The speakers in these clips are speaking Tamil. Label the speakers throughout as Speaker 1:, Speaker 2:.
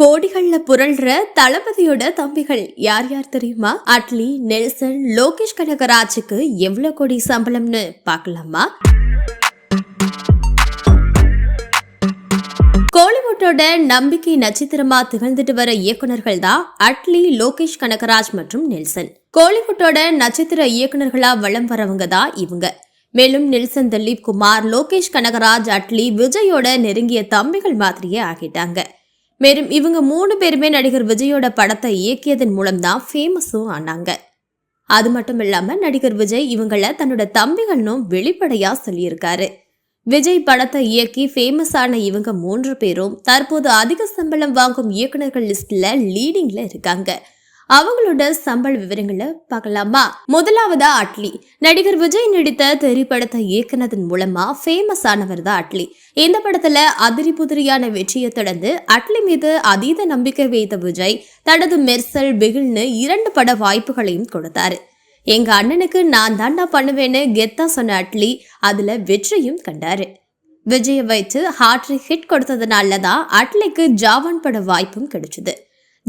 Speaker 1: கோடிகள்ல புரள்ற தளபதியோட தம்பிகள் யார் யார் தெரியுமா? அட்லி நெல்சன் லோகேஷ் கனகராஜுக்கு எவ்வளவு கோடி சம்பளம்னு பார்க்கலாமா கோலிவுட்டோட நம்பிக்கை நட்சத்திரமா திகழ்ந்துட்டு வர இயக்குனர்கள் தான் அட்லி லோகேஷ் கனகராஜ் மற்றும் நெல்சன். கோலிவுட்டோட நட்சத்திர இயக்குனர்களா வலம் வரவங்க தான் இவங்க. மேலும் நெல்சன் திலீப் குமார் லோகேஷ் கனகராஜ் அட்லி விஜயோட நெருங்கிய தம்பிகள் மாதிரியே ஆகிட்டாங்க. மேலும் இவங்க மூணு பேருமே நடிகர் விஜயோட படத்தை இயக்கியதன் மூலம் தான் ஃபேமஸும் ஆனாங்க. அது மட்டும் இல்லாம நடிகர் விஜய் இவங்கள தன்னோட தம்பிகள்னும் வெளிப்படையா சொல்லியிருக்காரு. விஜய் படத்தை இயக்கி ஃபேமஸ் ஆன இவங்க மூன்று பேரும் தற்போது அதிக சம்பளம் வாங்கும் இயக்குனர்கள் லிஸ்ட்ல லீடிங்ல இருக்காங்க. அவங்களோட சம்பள விவரங்களை பார்க்கலாமா? முதலாவதா அட்லி. நடிகர் விஜய் நடித்த தெரி படத்தை இயக்குனதன் மூலமா ஃபேமஸ் ஆனவர் தான் அட்லி. இந்த படத்துல அதிரி புதிரியான வெற்றியை தொடர்ந்து அட்லி மீது அதீத நம்பிக்கை வைத்த விஜய் தனது மெர்சல் பிகில்னு இரண்டு பட வாய்ப்புகளையும் கொடுத்தாரு. எங்க அண்ணனுக்கு நான் தாண்டா பண்ணுவேன்னு கெத்தா சொன்ன அட்லி அதுல வெற்றியும் கண்டாரு. விஜயை வைத்து ஹார்ட்ரிக் ஹிட் கொடுத்ததுனால தான் அட்லிக்கு ஜாவான் பட வாய்ப்பும் கிடைச்சது.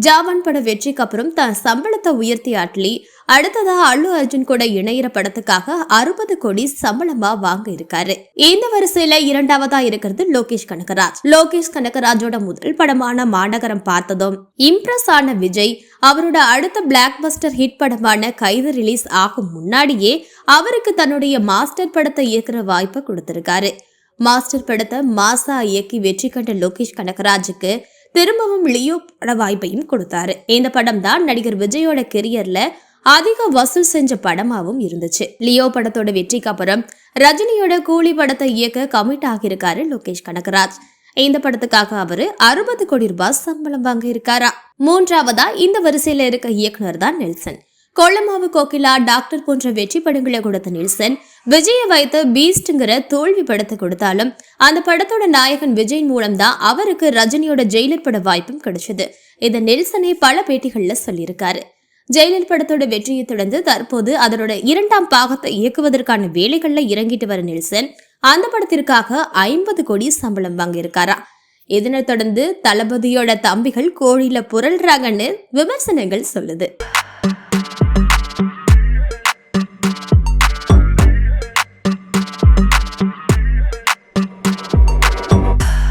Speaker 1: ஜாவான் பட வெற்றிக்கு அப்புறம் தான் சம்பளத்தை உயர்த்தி அட்லி அடுத்ததா அல்லு அர்ஜுன் கூட இணையிற படத்துக்காக அறுபது கோடி சம்பளமா வாங்க இருக்காரு. இந்த வரிசையில இரண்டாவதா இருக்கிறது லோகேஷ் கனகராஜ். லோகேஷ் கனகராஜோட முதல் படமான மாநகரம் பார்த்ததும் இம்ப்ரெஸ் ஆன விஜய் அவரோட அடுத்த பிளாக் பஸ்டர் ஹிட் படமான கைது ரிலீஸ் ஆகும் முன்னாடியே அவருக்கு தன்னுடைய மாஸ்டர் படத்தை இயக்குற வாய்ப்பை கொடுத்திருக்காரு. மாஸ்டர் படத்தை மாசா இயக்கி வெற்றி கண்ட லோகேஷ் கனகராஜுக்கு திரும்பவும் லியோ பட வாய்ப்பையும் கொடுத்தாரு. இந்த படம் தான் நடிகர் விஜயோட கெரியர்ல அதிக வசூல் செஞ்ச படமாவும் இருந்துச்சு. லியோ படத்தோட வெற்றிக்கு அப்புறம் ரஜினியோட கூலி படத்தை இயக்க கமிட் ஆகியிருக்காரு லோகேஷ் கனகராஜ். இந்த படத்துக்காக அவரு அறுபது கோடி ரூபாய் சம்பளம் வாங்க இருக்காரா மூன்றாவதா இந்த வரிசையில இருக்க இயக்குனர் தான் நெல்சன். கொள்ளமாவு கோகிலா டாக்டர் போன்ற வெற்றி படங்களை கொடுத்த நெல்சன் விஜயை வைத்து பீஸ்ட்ங்கிற தோல்வி படத்தை கொடுத்தாலும் அந்த படத்தோட நாயகன் விஜய் மூலம்தான் அவருக்கு ரஜினியோட ஜெயிலர் பட வாய்ப்பும் கிடைச்சது. இதை நெல்சனே பல பேட்டிகள்ல சொல்லியிருக்காரு. ஜெயிலர் படத்தோட வெற்றியை தொடர்ந்து தற்போது அதனோட இரண்டாம் பாகத்தை இயக்குவதற்கான வேலைகள்ல இறங்கிட்டு வர நெல்சன் அந்த படத்திற்காக ஐம்பது கோடி சம்பளம் வாங்கியிருக்காரா? இதனைத் தொடர்ந்து தளபதியோட தம்பிகள் கோழியில புரள்றாங்கன்னு விமர்சனங்கள் சொல்லுது.